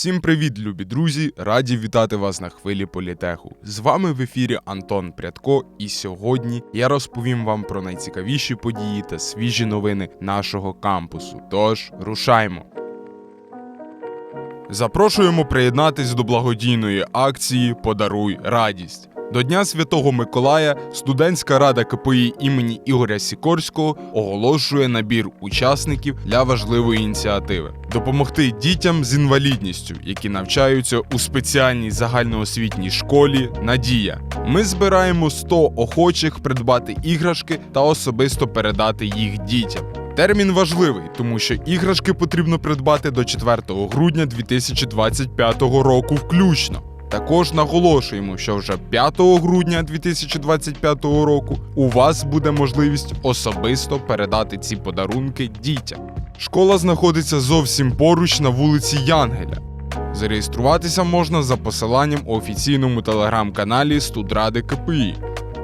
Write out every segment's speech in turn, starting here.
Всім привіт, любі друзі! Раді вітати вас на хвилі політеху. З вами в ефірі Антон Прядко, і сьогодні я розповім вам про найцікавіші події та свіжі новини нашого кампусу. Тож рушаймо. Запрошуємо приєднатись до благодійної акції Подаруй радість. До Дня Святого Миколая студентська рада КПІ імені Ігоря Сікорського оголошує набір учасників для важливої ініціативи допомогти дітям з інвалідністю, які навчаються у спеціальній загальноосвітній школі Надія. Ми збираємо 100 охочих придбати іграшки та особисто передати їх дітям. Термін важливий, тому що іграшки потрібно придбати до 4 грудня 2025 року включно. Також наголошуємо, що вже 5 грудня 2025 року у вас буде можливість особисто передати ці подарунки дітям. Школа знаходиться зовсім поруч на вулиці Янгеля. Зареєструватися можна за посиланням у офіційному телеграм-каналі Студради КПІ.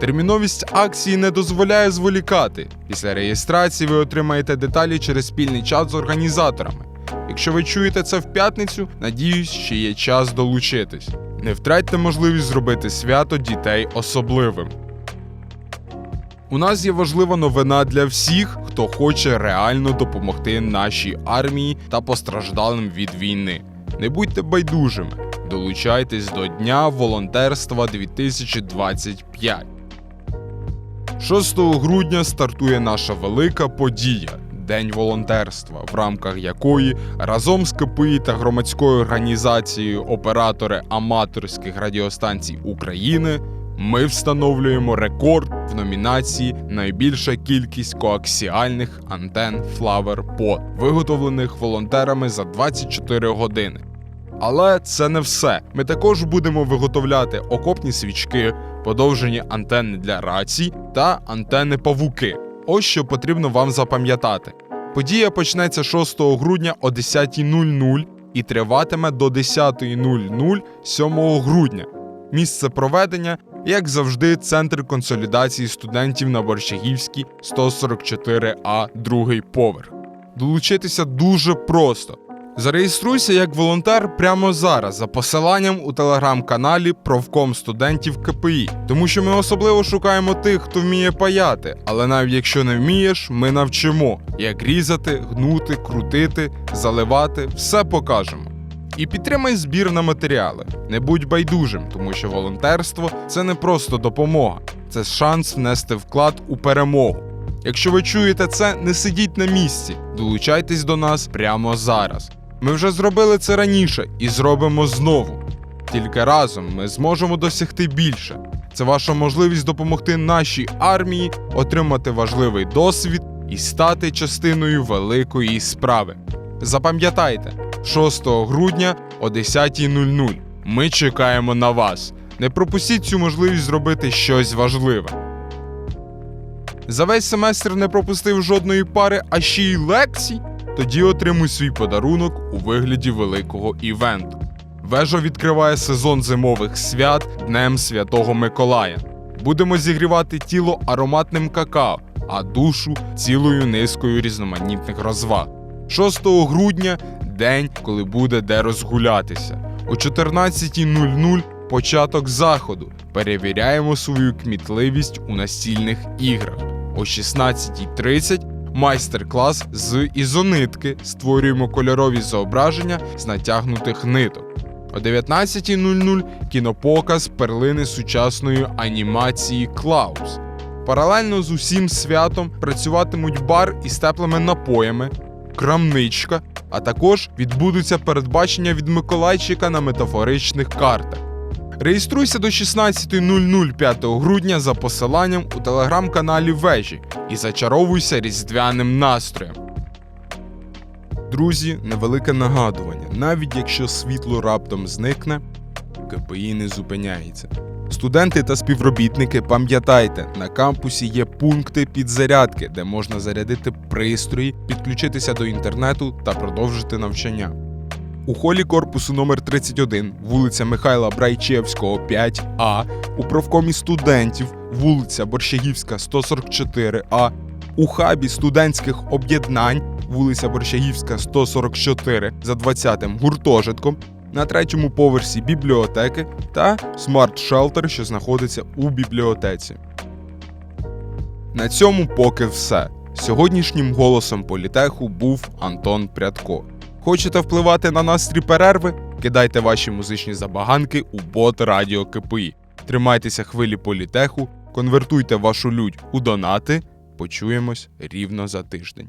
Терміновість акції не дозволяє зволікати. Після реєстрації ви отримаєте деталі через спільний чат з організаторами. Якщо ви чуєте це в п'ятницю, надіюсь, ще є час долучитись. Не втратьте можливість зробити свято дітей особливим. У нас є важлива новина для всіх, хто хоче реально допомогти нашій армії та постраждалим від війни. Не будьте байдужими, долучайтесь до Дня волонтерства 2025. 6 грудня стартує наша велика подія День волонтерства, в рамках якої разом з КПІ та громадською організацією Оператори аматорських радіостанцій України ми встановлюємо рекорд в номінації Найбільша кількість коаксіальних антен Flower Pod, виготовлених волонтерами за 24 години. Але це не все. Ми також будемо виготовляти окопні свічки, подовжені антенни для рацій та антенни павуки. Ось що потрібно вам запам'ятати. Подія почнеться 6 грудня о 10.00 і триватиме до 10.00 7 грудня. Місце проведення, як завжди, центр консолідації студентів на Борщагівській 144А, другий поверх. Долучитися дуже просто. Зареєструйся як волонтер прямо зараз за посиланням у телеграм-каналі Провком студентів КПІ, тому що ми особливо шукаємо тих, хто вміє паяти. Але навіть якщо не вмієш, ми навчимо, як різати, гнути, крутити, заливати, все покажемо. І підтримай збір на матеріали. Не будь байдужим, тому що волонтерство це не просто допомога, це шанс внести вклад у перемогу. Якщо ви чуєте це, не сидіть на місці, долучайтесь до нас прямо зараз. Ми вже зробили це раніше і зробимо знову. Тільки разом ми зможемо досягти більше. Це ваша можливість допомогти нашій армії отримати важливий досвід і стати частиною великої справи. Запам'ятайте, 6 грудня о 10.00 ми чекаємо на вас. Не пропустіть цю можливість зробити щось важливе. За весь семестр не пропустив жодної пари, а ще й лекцій. Тоді отримуй свій подарунок у вигляді великого івенту. Вежа відкриває сезон зимових свят Днем Святого Миколая. Будемо зігрівати тіло ароматним какао, а душу цілою низкою різноманітних розваг. 6 грудня день, коли буде де розгулятися. О 14.00 початок заходу. Перевіряємо свою кмітливість у настільних іграх. О 16.30 майстер-клас з ізонитки. Створюємо кольорові зображення з натягнутих ниток. О 19.00 кінопоказ перлини сучасної анімації Клаус. Паралельно з усім святом працюватимуть бар із теплими напоями, крамничка, а також відбудуться передбачення від Миколайчика на метафоричних картах. Реєструйся до 16.00 5 грудня за посиланням у телеграм-каналі Вежі і зачаровуйся різдвяним настроєм. Друзі, невелике нагадування: навіть якщо світло раптом зникне, КПІ не зупиняється. Студенти та співробітники, пам'ятайте, на кампусі є пункти підзарядки, де можна зарядити пристрої, підключитися до інтернету та продовжити навчання. У холі корпусу номер 31 вулиця Михайла Брайчевського, 5А, у профкомі студентів, вулиця Борщагівська, 144А, у хабі студентських об'єднань, вулиця Борщагівська, 144 за 20-м гуртожитком, на третьому поверсі бібліотеки та смарт-шелтер, що знаходиться у бібліотеці. На цьому поки все. Сьогоднішнім голосом політеху був Антон Прядко. Хочете впливати на настрій перерви? Кидайте ваші музичні забаганки у бот Радіо КПІ. Тримайтеся хвилі політеху, конвертуйте вашу лють у донати. Почуємось рівно за тиждень.